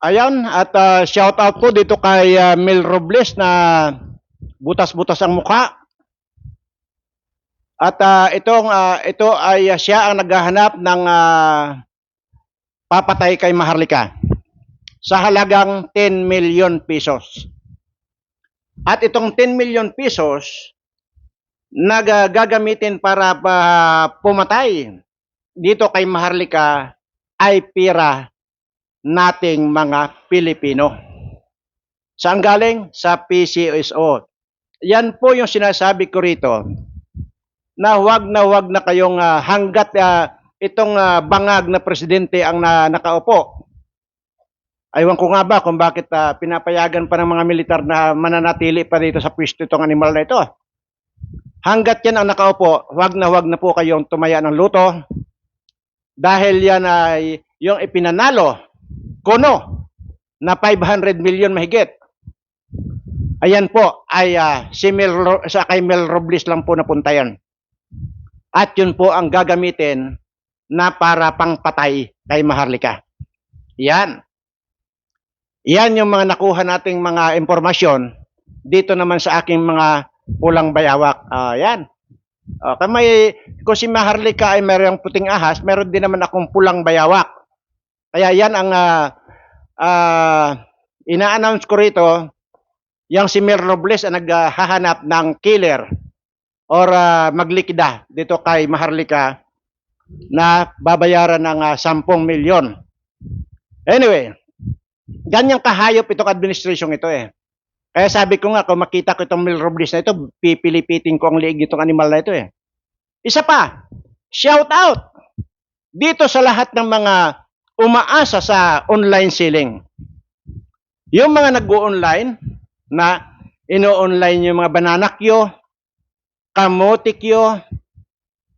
Ayan, at uh, shout out po dito kay uh, Mel Robles na butas-butas ang mukha. At uh, itong uh, ito ay uh, siya ang naghahanap ng uh, papatay kay Maharlika sa halagang 10 million pesos. At itong 10 million pesos nagagamitin para pa pumatay dito kay Maharlika ay pira nating mga Pilipino. Saan galing? Sa PCSO. Yan po yung sinasabi ko rito na huwag na huwag na kayong ah, hanggat ah, itong ah, bangag na presidente ang na, nakaupo. Aywan ko nga ba kung bakit ah, pinapayagan pa ng mga militar na mananatili pa dito sa pwesto itong animal na ito. Hanggat yan ang nakaupo, huwag na huwag na po kayong tumaya ng luto dahil yan ay yung ipinanalo kono na 500 million mahigit. Ayan po ay ah, si Mel, sa kay Mel Robles lang po napunta yan. At yun po ang gagamitin na para pangpatay kay Maharlika. Yan. Yan yung mga nakuha nating mga impormasyon dito naman sa aking mga pulang bayawak. Ah, yan. Okay, may, kung si Maharlika ay mayroong puting ahas, meron din naman akong pulang bayawak. Kaya yan ang ah, ah, ina-announce ko rito, yung si Mel Robles ang naghahanap ng killer or ah, maglikida dito kay Maharlika na babayaran ng ah, 10 milyon. Anyway, ganyang kahayop itong administration ito eh. Kaya sabi ko nga, kung makita ko itong Mel Robles na ito, pipilipitin ko ang liig itong animal na ito eh. Isa pa, shout out dito sa lahat ng mga umaasa sa online selling. Yung mga nag-online na ino-online yung mga bananakyo, kamotikyo,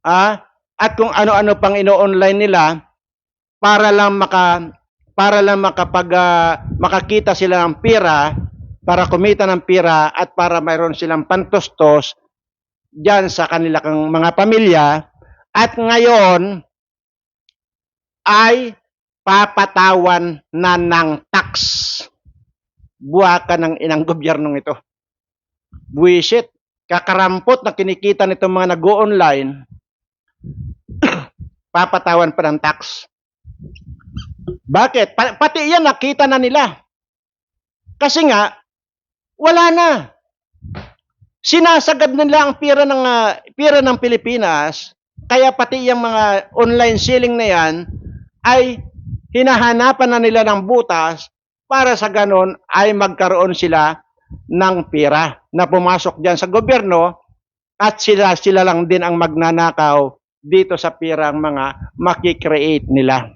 ah, at kung ano-ano pang ino-online nila para lang maka para lang makapag ah, makakita sila ng pira, para kumita ng pira at para mayroon silang pantustos diyan sa kanilang mga pamilya at ngayon ay papatawan na ng tax. Buwaka ng inang gobyernong ito. Buwisit. Kakarampot na kinikita nitong mga nag-online, papatawan pa ng tax. Bakit? Pa- pati yan nakita na nila. Kasi nga, wala na. Sinasagad nila ang pira ng ah, pira ng Pilipinas, kaya pati yung mga online selling na yan ay hinahanapan na nila ng butas para sa ganon ay magkaroon sila ng pira na pumasok diyan sa gobyerno at sila sila lang din ang magnanakaw dito sa pirang mga makikreate nila.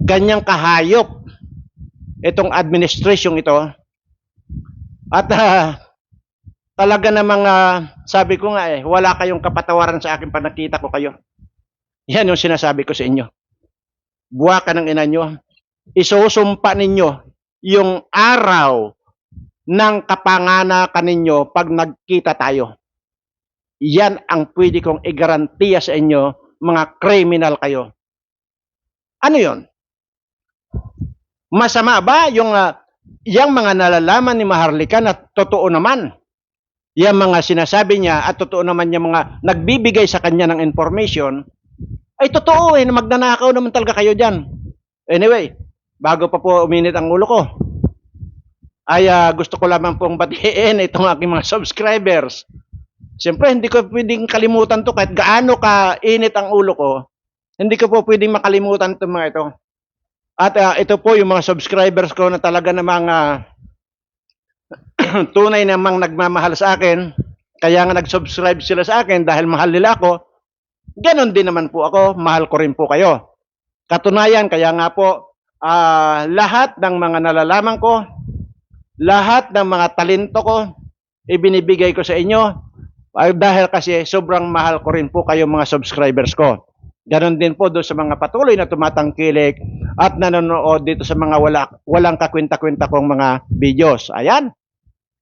Ganyang kahayop itong administration ito. At ah, talaga namang ah, sabi ko nga eh, wala kayong kapatawaran sa akin pag nakita ko kayo. Yan yung sinasabi ko sa inyo. Buwaka ng ina nyo. Isusumpa ninyo yung araw ng kapanganakan ninyo pag nagkita tayo. Yan ang pwede kong igarantiya sa inyo, mga criminal kayo. Ano yon? Masama ba yung ah, yung mga nalalaman ni Maharlika na totoo naman? Yung mga sinasabi niya at totoo naman yung mga nagbibigay sa kanya ng information, ay totoo eh, na magnanakaw naman talaga kayo dyan. Anyway, bago pa po uminit ang ulo ko, ay ah, gusto ko lamang pong batiin itong aking mga subscribers. Siyempre, hindi ko pwedeng kalimutan to kahit gaano ka init ang ulo ko. Hindi ko po pwedeng makalimutan itong mga ito. At ah, ito po yung mga subscribers ko na talaga namang ah, tunay namang nagmamahal sa akin. Kaya nga nag-subscribe sila sa akin dahil mahal nila ako. Ganon din naman po ako, mahal ko rin po kayo. Katunayan, kaya nga po, ah, lahat ng mga nalalaman ko, lahat ng mga talento ko, ibinibigay ko sa inyo. Ay, dahil kasi sobrang mahal ko rin po kayo mga subscribers ko. Ganon din po doon sa mga patuloy na tumatangkilik at nanonood dito sa mga wala, walang kakwenta-kwenta kong mga videos. Ayan.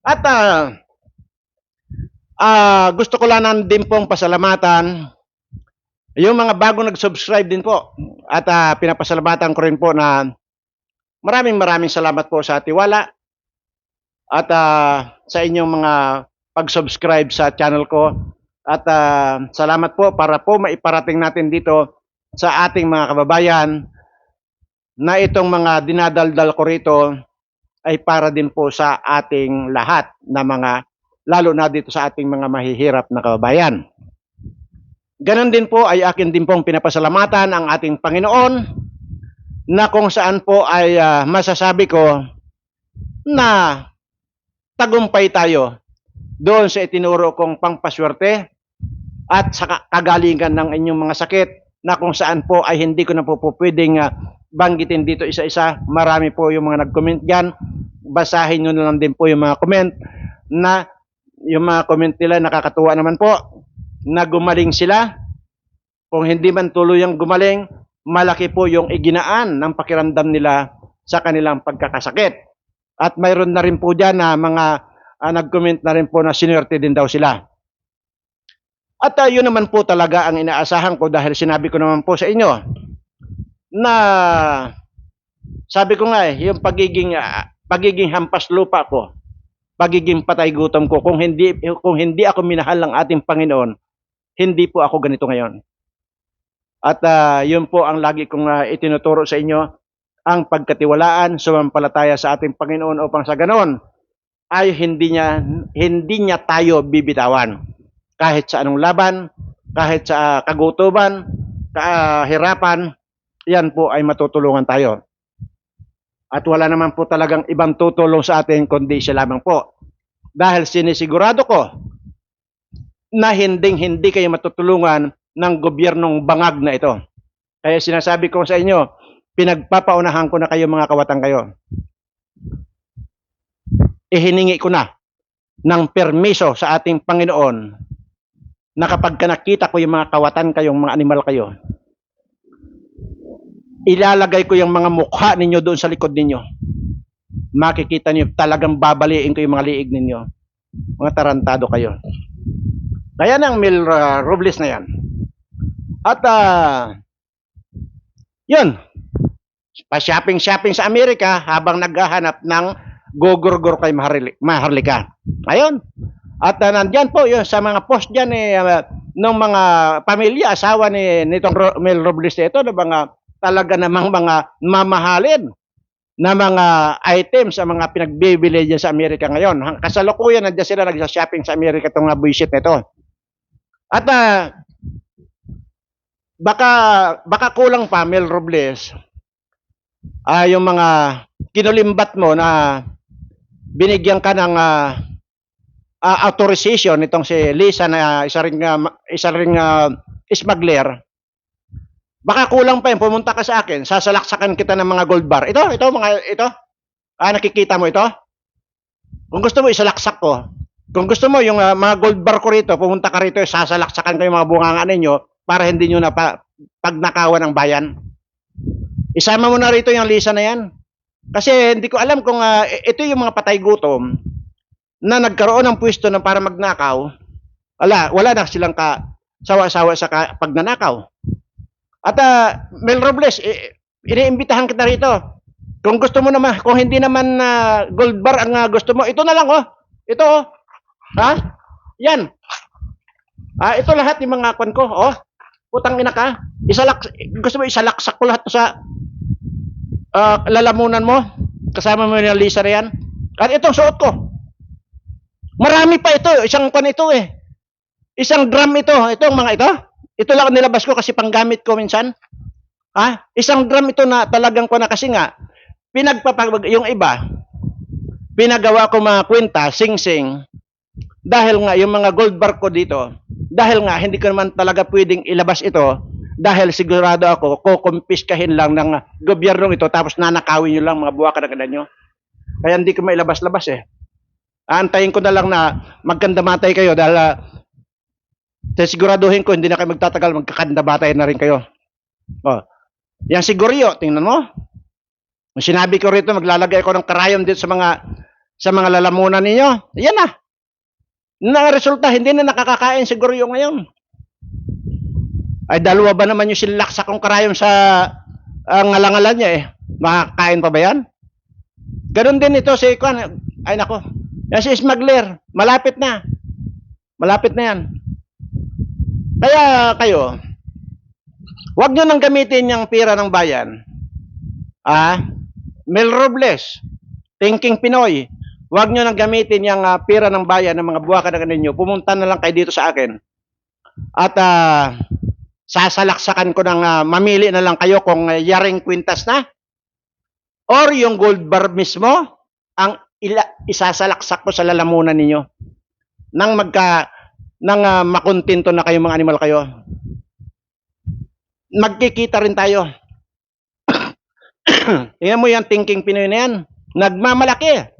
At ah, ah, gusto ko lang din pong pasalamatan yung mga bago nag-subscribe din po. At ah, pinapasalamatan ko rin po na maraming maraming salamat po sa tiwala at ah, sa inyong mga pag-subscribe sa channel ko. At ah, salamat po para po maiparating natin dito sa ating mga kababayan na itong mga dinadaldal ko rito ay para din po sa ating lahat na mga lalo na dito sa ating mga mahihirap na kababayan. Ganon din po ay akin din pong pinapasalamatan ang ating Panginoon na kung saan po ay ah, masasabi ko na tagumpay tayo doon sa itinuro kong pangpaswerte at sa ka- kagalingan ng inyong mga sakit na kung saan po ay hindi ko na po, po pwedeng ah, banggitin dito isa-isa. Marami po yung mga nag-comment dyan. Basahin nyo na lang din po yung mga comment na yung mga comment nila nakakatuwa naman po na gumaling sila. Kung hindi man tuluyang gumaling, malaki po yung iginaan ng pakiramdam nila sa kanilang pagkakasakit. At mayroon na rin po dyan na mga ah, nag-comment na rin po na sinwerte din daw sila. At ah, yun naman po talaga ang inaasahan ko dahil sinabi ko naman po sa inyo na sabi ko nga eh, yung pagiging ah, pagiging hampas lupa ko, pagiging patay gutom ko, kung hindi kung hindi ako minahal ng ating Panginoon, hindi po ako ganito ngayon. At ah, yun po ang lagi kong ah, itinuturo sa inyo, ang pagkatiwalaan, sumampalataya sa ating Panginoon upang sa ganon ay hindi niya hindi niya tayo bibitawan kahit sa anong laban, kahit sa ah, kagutuban, kahirapan, yan po ay matutulungan tayo. At wala naman po talagang ibang tutulong sa atin kundi siya lamang po. Dahil sinisigurado ko na hinding hindi kayo matutulungan ng gobyernong bangag na ito. Kaya sinasabi ko sa inyo, pinagpapaunahan ko na kayo mga kawatan kayo. Ihiningi ko na ng permiso sa ating Panginoon na kapag ka nakita ko yung mga kawatan kayong mga animal kayo, ilalagay ko yung mga mukha ninyo doon sa likod ninyo. Makikita niyo talagang babaliin ko yung mga liig ninyo. Mga tarantado kayo. Kaya ng Mil uh, Robles na yan. At ah, yun, pa-shopping-shopping sa Amerika habang naghahanap ng gogurgur kay Maharli- Maharlika. Ayun. At uh, nandyan po yun sa mga post dyan eh, uh, ng mga pamilya, asawa ni nitong Ro- Mel Robles ito, na mga talaga namang mga mamahalin na mga items sa mga pinagbibili dyan sa Amerika ngayon. Kasalukuyan nandiyan sila nagsa-shopping sa Amerika itong mga buisit na ito. At ah, baka baka kulang pa Mel Robles ah yung mga kinulimbat mo na binigyan ka ng ah, ah, authorization nitong si Lisa na isa ring ma- isa ring ah, smuggler. Baka kulang pa yun pumunta ka sa akin sasalaksakan kita ng mga gold bar. Ito ito mga ito. Ah nakikita mo ito? Kung gusto mo isalaksak ko kung gusto mo yung ah, mga gold bar ko rito pumunta ka rito sasalaksakan ko yung mga bunganga ninyo para hindi nyo na pa, pagnakawan ng bayan isama mo na rito yung Lisa na yan kasi hindi ko alam kung i- ito yung mga patay gutom na nagkaroon ng pwesto na para magnakaw, wala, wala na silang ka, sawa-sawa sa ka, pagnanakaw. At ah, Mel Robles, i- iniimbitahan kita rito. Kung gusto mo naman, kung hindi naman na gold bar ang ah, gusto mo, ito na lang oh. Ito oh. Ha? Yan. Ah, ito lahat yung mga kwan ko, oh. Putang ina ka. Isalak gusto mo isalaksak ko lahat sa ah, lalamunan mo. Kasama mo yung na yan. At itong suot ko. Marami pa ito. Isang pan ito eh. Isang drum ito. Itong mga ito. Ito lang ang nilabas ko kasi panggamit ko minsan. Ha? Isang drum ito na talagang ko na kasi nga, pinagpapag, yung iba, pinagawa ko mga kwenta, sing-sing, dahil nga yung mga gold bar ko dito, dahil nga hindi ko naman talaga pwedeng ilabas ito, dahil sigurado ako, kukumpiskahin lang ng gobyernong ito, tapos nanakawin nyo lang mga buwaka na nyo. Kaya hindi ko mailabas-labas eh. Aantayin ko na lang na magkanda matay kayo dahil uh, siguraduhin ko hindi na kayo magtatagal magkakanda matay na rin kayo. Oh. Yan si Goryo, tingnan mo. Sinabi ko rito maglalagay ako ng karayom dito sa mga sa mga lalamunan ninyo. Yan na. Na resulta hindi na nakakakain si Goryo ngayon. Ay dalawa ba naman yung silak sa kong karayom sa ang ngalangalan niya eh. Makakain pa ba yan? Ganon din ito si Kwan. Ay nako. Yan si smuggler. Malapit na. Malapit na yan. Kaya kayo, huwag nyo nang gamitin yung pira ng bayan. Ah, Mel Robles, Thinking Pinoy, huwag nyo nang gamitin yung ah, pira ng bayan ng mga buwaka na ninyo. Pumunta na lang kayo dito sa akin. At ah, sasalaksakan ko ng ah, mamili na lang kayo kung ah, yaring kwintas na. Or yung gold bar mismo ang ila, isasalaksak ko sa lalamunan ninyo. Nang magka nang ah, makontento na kayo mga animal kayo. Magkikita rin tayo. Tingnan mo yung thinking Pinoy na yan. Nagmamalaki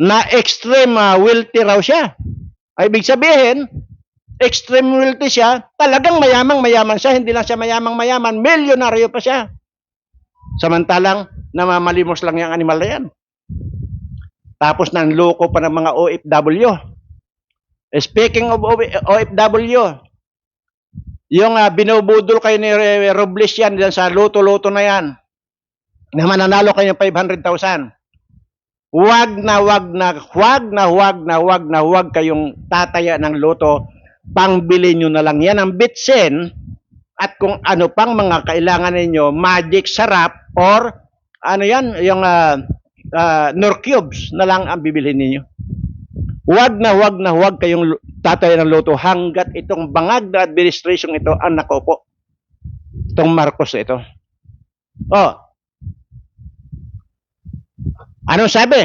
na extreme ah, wealthy raw siya ay ibig sabihin extreme wealthy siya talagang mayamang mayaman siya hindi lang siya mayamang mayaman milyonaryo pa siya samantalang namamalimos lang yung animal na yan tapos nanloko pa ng mga OFW. Speaking of OFW, yung uh, binubudol kayo ni Robles yan sa luto-luto na yan, na mananalo kayo ng 500,000. Huwag na huwag na huwag na huwag na huwag na huwag kayong tataya ng luto. Pangbili nyo na lang yan ang bitsin at kung ano pang mga kailangan ninyo, magic sarap or ano yan, yung uh, uh, nor cubes na lang ang bibilhin ninyo. Huwag na huwag na huwag kayong lu- tatay ng loto hanggat itong bangag na administration ito ang nakaupo. Itong Marcos ito. Oh. Anong sabi?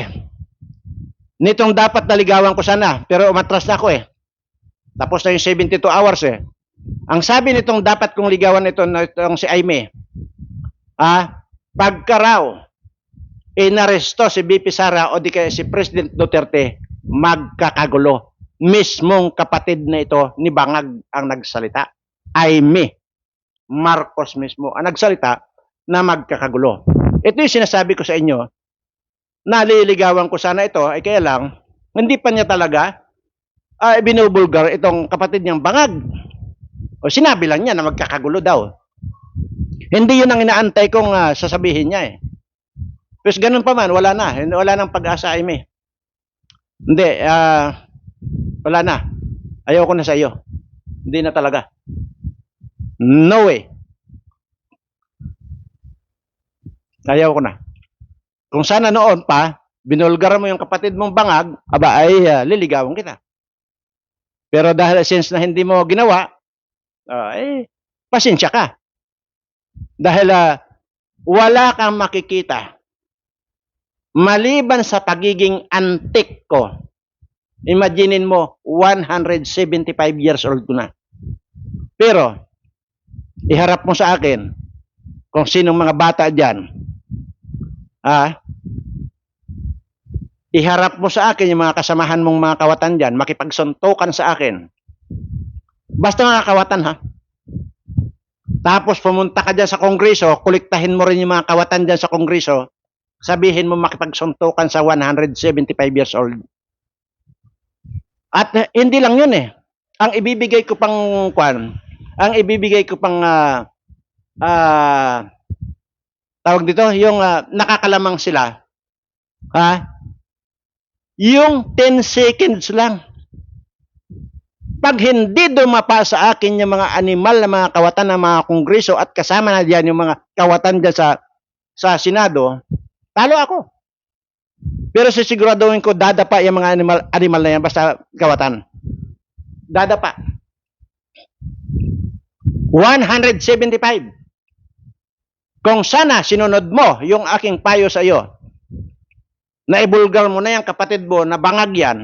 Nitong dapat naligawan ko sana, pero umatras na ako eh. Tapos na yung 72 hours eh. Ang sabi nitong dapat kong ligawan ito na itong si Aime, ah, pagka raw, inaresto si BP Sara o di kaya si President Duterte, magkakagulo. Mismong kapatid na ito ni Bangag ang nagsalita. Ay me, Marcos mismo ang nagsalita na magkakagulo. Ito yung sinasabi ko sa inyo. Naliligawan ko sana ito, ay kaya lang, hindi pa niya talaga ay binubulgar itong kapatid niyang Bangag. O sinabi lang niya na magkakagulo daw. Hindi yun ang inaantay kong ah, sasabihin niya eh. Pero ganun pa man, wala na. Wala nang pag-asa, Amy. Hindi, ah, wala na. Ayaw ko na sa iyo. Hindi na talaga. No way. Ayaw ko na. Kung sana noon pa, binulgar mo yung kapatid mong bangag, aba ay ah, liligawan kita. Pero dahil since na hindi mo ginawa, ah, eh, pasensya ka. Dahil ah, wala kang makikita maliban sa pagiging antik ko, imaginein mo, 175 years old ko na. Pero, iharap mo sa akin, kung sinong mga bata dyan, ah, iharap mo sa akin yung mga kasamahan mong mga kawatan dyan, makipagsuntukan sa akin. Basta mga kawatan ha. Tapos pumunta ka dyan sa kongreso, kuliktahin mo rin yung mga kawatan dyan sa kongreso, sabihin mo makipagsuntukan sa 175 years old. At eh, hindi lang yun eh. Ang ibibigay ko pang kwan, ang ibibigay ko pang ah ah, tawag dito, yung ah, nakakalamang sila. Ha? Yung 10 seconds lang. Pag hindi dumapa sa akin yung mga animal na mga kawatan ng mga kongreso at kasama na diyan yung mga kawatan dyan sa sa Senado, Talo ako. Pero sisiguraduhin ko, dadapa yung mga animal, animal na yan, basta gawatan. Dadapa. 175. Kung sana sinunod mo yung aking payo sa iyo, na ibulgar mo na yung kapatid mo na bangag yan,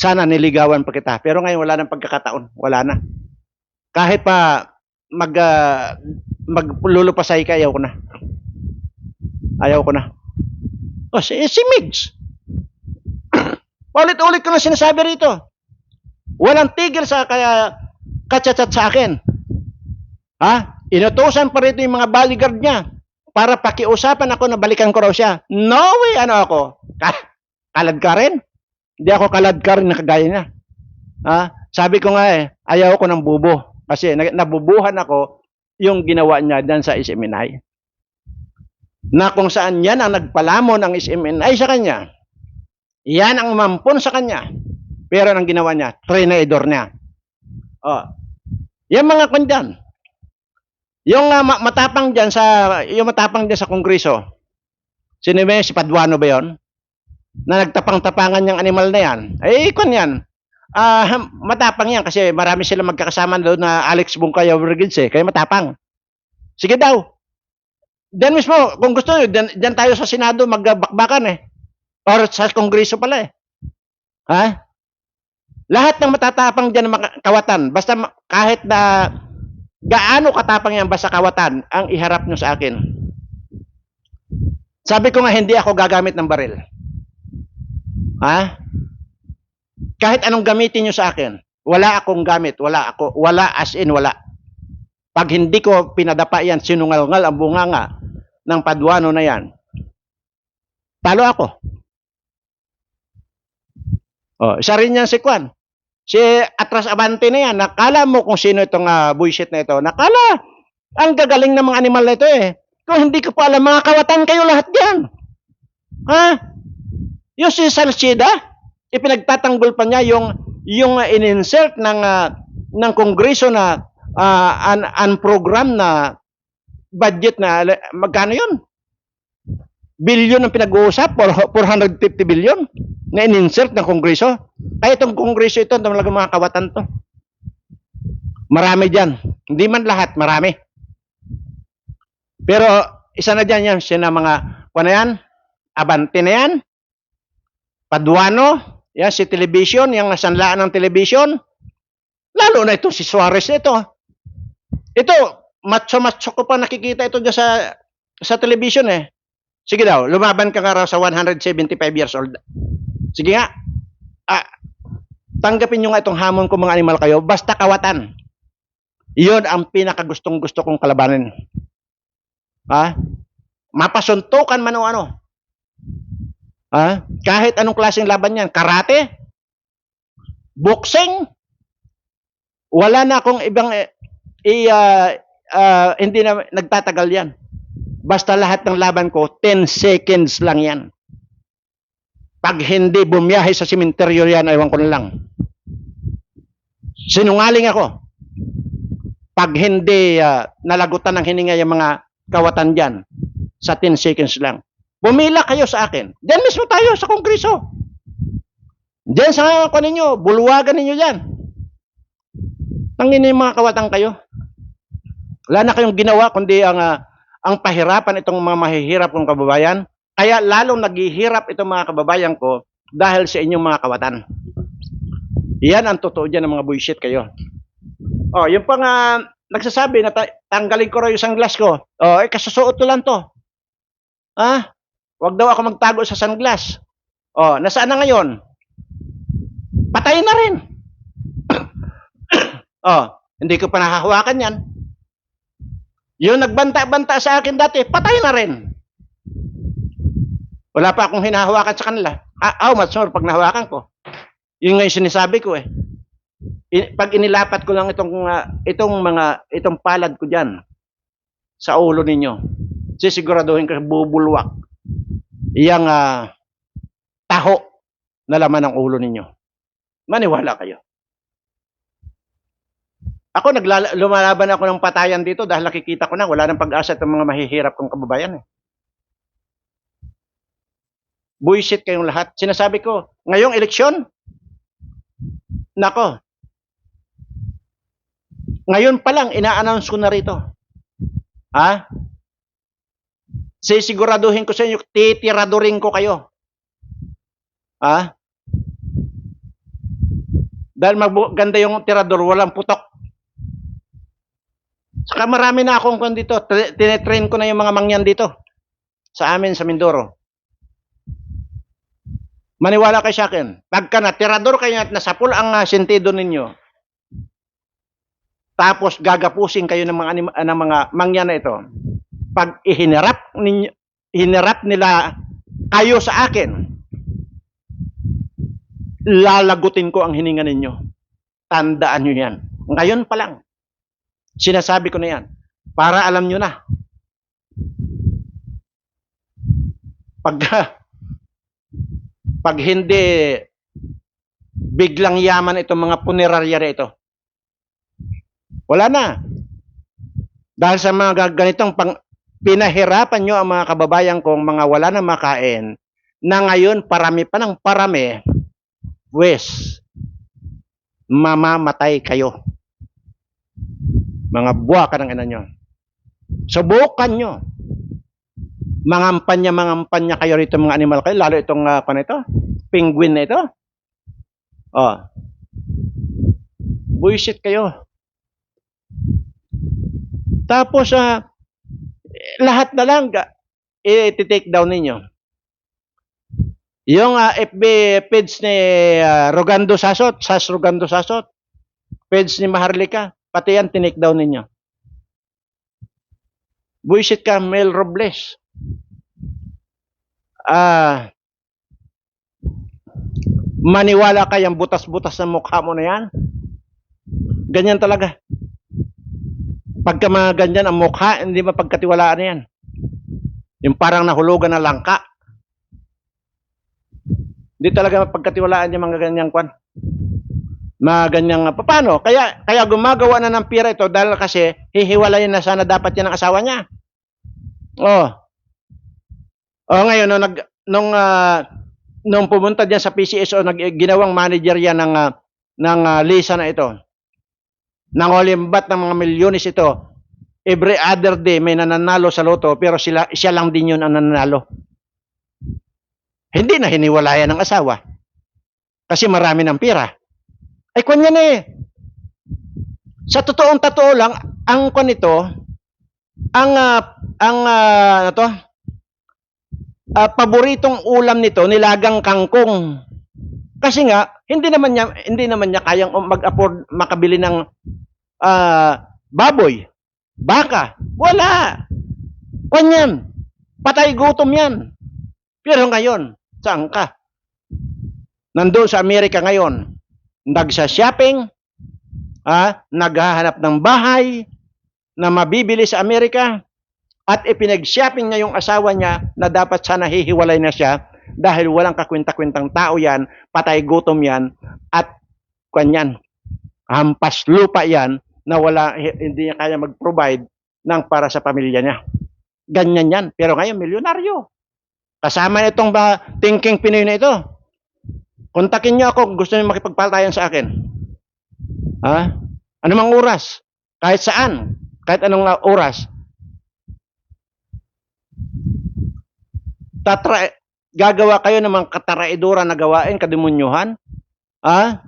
sana niligawan pa kita. Pero ngayon wala nang pagkakataon. Wala na. Kahit pa mag, uh, maglulupasay ka, ayaw ko na. Ayaw ko na. Oh, si, si Migs. Ulit-ulit ko na sinasabi rito. Walang tigil sa kaya kachat sa akin. Ha? Inutusan pa rito yung mga bodyguard niya para pakiusapan ako na balikan ko raw siya. No way, ano ako? Ka- kalad ka rin? Hindi ako kalad ka rin na kagaya niya. Ha? Sabi ko nga eh, ayaw ko ng bubo. Kasi nabubuhan ako yung ginawa niya dyan sa Isiminay. na kung saan yan ang nagpalamon ang SMNI sa kanya. Yan ang mampon sa kanya. Pero ang ginawa niya, trainador niya. Oh. Yung mga kandyan, yung ma- matapang diyan sa yung matapang diyan sa kongreso. Sino ba? Si Paduano ba 'yon? Na nagtapang-tapangan yung animal na yan. Eh, kun yan. Ah, matapang yan kasi marami sila magkakasama doon na Alex Bungkayaw Brigades eh. Kaya matapang. Sige daw. Diyan mismo, kung gusto nyo, diyan, diyan tayo sa Senado magbakbakan eh. Or sa Kongreso pala eh. Ha? Lahat ng matatapang diyan maka- kawatan, basta kahit na gaano katapang yan basta kawatan, ang iharap nyo sa akin. Sabi ko nga, hindi ako gagamit ng baril. Ha? Kahit anong gamitin nyo sa akin, wala akong gamit, wala ako, wala as in wala. Pag hindi ko pinadapa yan, sinungalngal ang bunganga ng padwano na yan, talo ako. Oh, isa rin yan si Kwan. Si Atras Abante na yan, nakala mo kung sino itong uh, bullshit na ito. Nakala, ang gagaling ng mga animal na ito eh. Kung hindi ko pa alam, mga kawatan kayo lahat yan. Ha? Yung si Salcida, ipinagtatanggol pa niya yung yung uh, in-insert ng uh, ng kongreso na uh, an, an program na budget na magkano yun? Billion ang pinag-uusap, 450 billion na in-insert ng kongreso. Ay, itong kongreso ito, talagang mga kawatan to. Marami dyan. Hindi man lahat, marami. Pero, isa na dyan yan, sina mga, ano yan? Abante na yan? Paduano? Yan, si television, yung nasanlaan ng television. Lalo na ito, si Suarez ito. Ito, macho-macho ko pa nakikita ito dyan sa, sa television eh. Sige daw, lumaban ka nga raw sa 175 years old. Sige nga. Ah, tanggapin nyo nga itong hamon ko mga animal kayo, basta kawatan. Iyon ang pinakagustong gusto kong kalabanin. Ha? Mapasuntukan man o ano. Ha? Kahit anong klaseng laban yan. Karate? Boxing? Wala na akong ibang eh, i, ah, ah, hindi na nagtatagal yan. Basta lahat ng laban ko, 10 seconds lang yan. Pag hindi bumiyahe sa simenteryo yan, ewan ko na lang. Sinungaling ako. Pag hindi ah, nalagutan ng hininga yung mga kawatan dyan, sa 10 seconds lang. Bumila kayo sa akin. Diyan mismo tayo sa kongreso. Diyan sa ako ninyo, bulwagan ninyo dyan. Tangin yung mga kawatan kayo. Wala na kayong ginawa kundi ang ah, ang pahirapan itong mga mahihirap kong kababayan. Kaya lalong naghihirap itong mga kababayan ko dahil sa inyong mga kawatan. Yan ang totoo dyan ng mga bullshit kayo. Oh, yung pang ah, nagsasabi na ta- tanggalin ko raw yung sunglass ko. Oh, eh kasusuot ko lang to. Ah, wag daw ako magtago sa sunglass. Oh, nasaan na ngayon? Patay na rin. oh, hindi ko pa nahahawakan yan. Yung nagbanta-banta sa akin dati, patay na rin. Wala pa akong hinahawakan sa kanila. Ah, oh, much more pag nahawakan ko. Yun nga yung sinasabi ko eh. Pag inilapat ko lang itong ah, itong mga itong palad ko diyan sa ulo ninyo. Sisiguraduhin ko bubulwak. Iyang ah, taho na laman ng ulo ninyo. Maniwala kayo. Ako naglala- lumalaban ako ng patayan dito dahil nakikita ko na wala nang pag-asa itong mga mahihirap kong kababayan eh. Buisit kayong lahat. Sinasabi ko, ngayong eleksyon, nako, ngayon pa lang, ina-announce ko na rito. Ha? Sisiguraduhin ko sa inyo, titiradurin ko kayo. Ha? Dahil maganda yung tirador, walang putok. Saka marami na akong kung dito, Tra- tinetrain ko na yung mga mangyan dito. Sa amin, sa Mindoro. Maniwala kayo sa akin. Pagka na, tirador kayo at nasapul ang uh, sentido ninyo, tapos gagapusin kayo ng mga anim- ng mga mangyan na ito. Pag ihinarap ninyo, hinarap nila kayo sa akin, lalagutin ko ang hininga ninyo. Tandaan nyo yan. Ngayon pa lang. Sinasabi ko na yan. Para alam nyo na. pag pag hindi biglang yaman itong mga punerarya ito. Wala na. Dahil sa mga ganitong pang, pinahirapan nyo ang mga kababayan kong mga wala na makain, na ngayon parami pa ng parami, wes, mamamatay kayo. Mga buwa ka ng ina nyo. Subukan nyo. Mangampan niya, mangampan niya kayo rito mga animal kayo, lalo itong, uh, ano ito, penguin na ito. Oh. Buisit kayo. Tapos, ah, lahat na lang, i-take down ninyo. Yung ah, FB page ni ah, Rogando Sasot, Sas Rogando Sasot, page ni Maharlika, pati yan tinake down ninyo. Buisit ka, Mel Robles. Ah, maniwala ka yung butas-butas ng mukha mo na yan. Ganyan talaga. Pagka mga ganyan ang mukha, hindi mapagkatiwalaan na yan. Yung parang nahulugan na langka. Hindi talaga mapagkatiwalaan yung mga ganyang kwan. Mga ganyang, pa- paano? Kaya, kaya gumagawa na ng pira ito dahil kasi hihiwalayin na sana dapat yan ng asawa niya. Oh. Oh, ngayon, nung, nag, nung, ah, nung pumunta diyan sa PCSO, nag, ginawang manager yan ng, ah, ng ah, Lisa na ito. Nangolimbat ng mga milyones ito. Every other day may nananalo sa loto pero sila, siya lang din yun ang nananalo. Hindi na hiniwalayan ng asawa. Kasi marami ng pira. Ay, kwan yan eh. Sa totoong totoo lang, ang kwan ito, ang, ah, ang, ah, ano to, ah, paboritong ulam nito, nilagang kangkong. Kasi nga, hindi naman niya, hindi naman niya kayang mag-afford makabili ng ah, baboy, baka. Wala. Kwan yan. Patay gutom yan. Pero ngayon, saan ka? Nandun sa Amerika ngayon, nagsa-shopping, ah, naghahanap ng bahay na mabibili sa Amerika, at ipinag-shopping niya yung asawa niya na dapat sana hihiwalay na siya dahil walang kakwenta-kwentang tao yan, patay gutom yan, at kanyan, hampas lupa yan na wala, hindi niya kaya mag-provide ng para sa pamilya niya. Ganyan yan. Pero ngayon, milyonaryo. Kasama itong ba, thinking Pinoy na ito. Kontakin niyo ako kung gusto niyo makipagpaltayan sa akin. Ha? Ano mang oras? Kahit saan? Kahit anong uh, oras? Tatra, gagawa kayo ng mga kataraidura na gawain, kademunyuhan? Ha?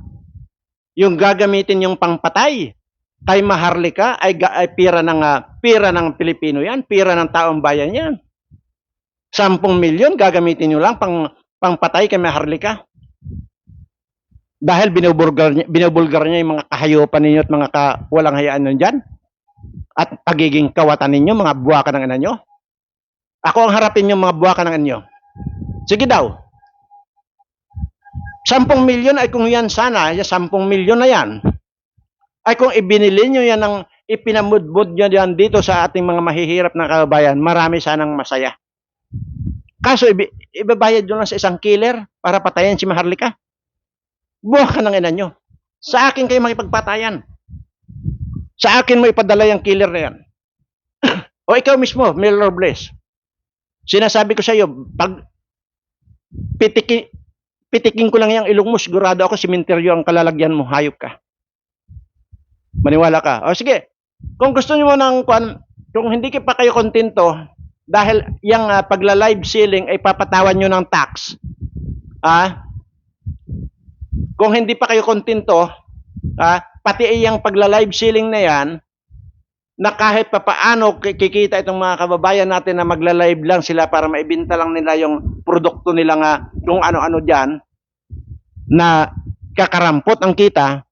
Yung gagamitin yung pangpatay kay Maharlika ay, ay pira ng ah, pira ng Pilipino yan, pira ng taong bayan yan. Sampung milyon gagamitin nyo lang pang pangpatay kay Maharlika. Dahil binubulgar niya, binubulgar niya yung mga kahayupan ninyo at mga walang hayaan nun. At pagiging kawatan ninyo, mga buwaka ng ina nyo. Ako ang harapin yung mga buwaka ng inyo. Sige daw. Sampung milyon ay kung yan sana, yung sampung milyon na yan, ay kung ibinili nyo yan ng ipinamudbud nyo yan dito sa ating mga mahihirap na kababayan, marami sanang masaya. Kaso, ibabayad nyo lang sa isang killer para patayin si Maharlika. Buha ka ng ina nyo. Sa akin kayo makipagpatayan. Sa akin mo ipadala yung killer na yan. o ikaw mismo, Mel Robles. Sinasabi ko sa iyo, pag pitiki, pitikin ko lang yung ilong mo, sigurado ako simenteryo ang kalalagyan mo, hayop ka. Maniwala ka. O sige, kung gusto niyo mo ng kung hindi pa kayo kontento, dahil yung uh, pagla-live selling ay papatawan nyo ng tax, ah, kung hindi pa kayo kontento, ah, pati yung pagla-live selling na yan, na kahit pa paano ki- kikita itong mga kababayan natin na magla-live lang sila para maibenta lang nila yung produkto nila nga kung ano-ano diyan na kakarampot ang kita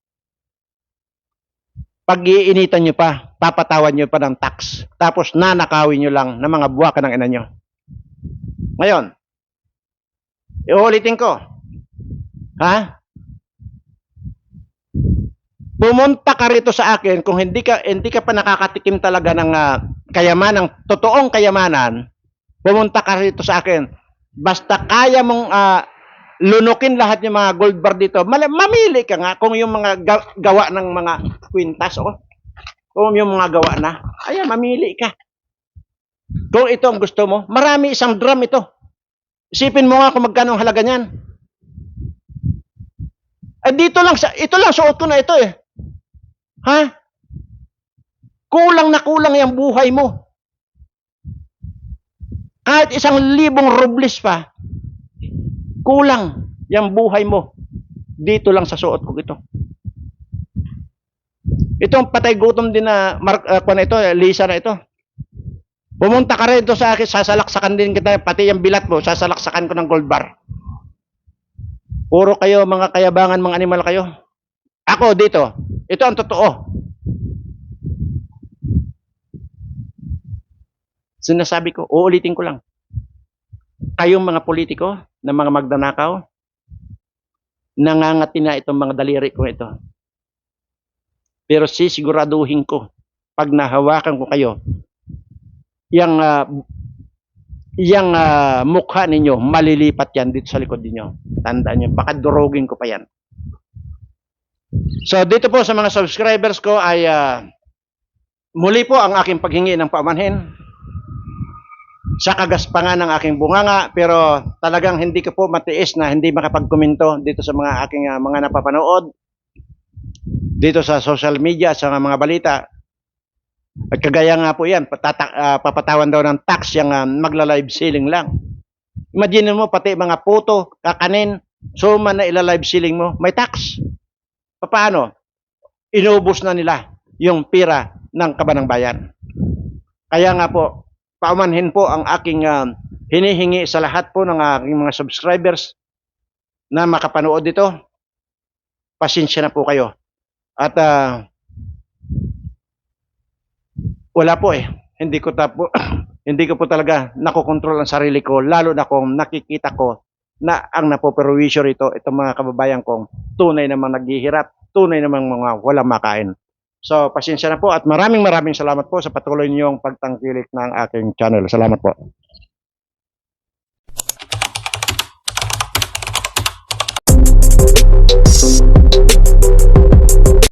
pag iinitan nyo pa, papatawan nyo pa ng tax. Tapos nanakawin nyo lang ng mga buwaka ng ina nyo. Ngayon, iulitin ko. Ha? Pumunta ka rito sa akin kung hindi ka hindi ka pa nakakatikim talaga ng ah, kayamanan, totoong kayamanan, pumunta ka rito sa akin. basta kaya mong ah, lunukin lahat yung mga gold bar dito, mamili ka nga kung yung mga ga- gawa ng mga kwintas, oh. Kung yung mga gawa na, ayan, mamili ka. Kung ito ang gusto mo, marami isang drum ito. Isipin mo nga kung magkano ang halaga niyan. Eh, dito lang, ito lang, suot ko na ito eh. Ha? Kulang na kulang yung buhay mo. Kahit isang libong rubles pa, kulang yung buhay mo. Dito lang sa suot ko ito. Itong patay gutom din na Mark, uh, na ito, Lisa na ito. Pumunta ka rin sa akin, sasalaksakan din kita, pati yung bilat mo, sasalaksakan ko ng gold bar. Puro kayo, mga kayabangan, mga animal kayo. Ako dito, ito ang totoo. Sinasabi ko, uulitin ko lang. Kayong mga politiko na mga magdanakaw, nangangati na itong mga daliri ko ito. Pero sisiguraduhin ko, pag nahawakan ko kayo, yung, ah, yung ah, mukha ninyo, malilipat yan dito sa likod ninyo. Tandaan nyo, baka durugin ko pa yan. So, dito po sa mga subscribers ko ay ah, muli po ang aking paghingi ng pamanhin sa kagaspangan ng aking bunganga pero talagang hindi ko po matiis na hindi makapagkomento dito sa mga aking ah, mga napapanood dito sa social media sa mga balita. At kagaya nga po yan patata, ah, papatawan daw ng tax yung ah, magla-live selling lang. Imagine mo pati mga puto kakanin suma na ila-live selling mo may tax paano inubos na nila yung pira ng kabanang bayan kaya nga po paumanhin po ang aking ah, hinihingi sa lahat po ng aking mga subscribers na makapanood dito. Pasensya na po kayo. At ah, wala po eh. Hindi ko tapo hindi ko po talaga nakokontrol ang sarili ko lalo na kung nakikita ko na ang napoperwisyo rito itong mga kababayan kong tunay namang naghihirap, tunay namang mga walang makain. So, pasensya na po at maraming maraming salamat po sa patuloy niyong pagtangkilik ng aking channel. Salamat po.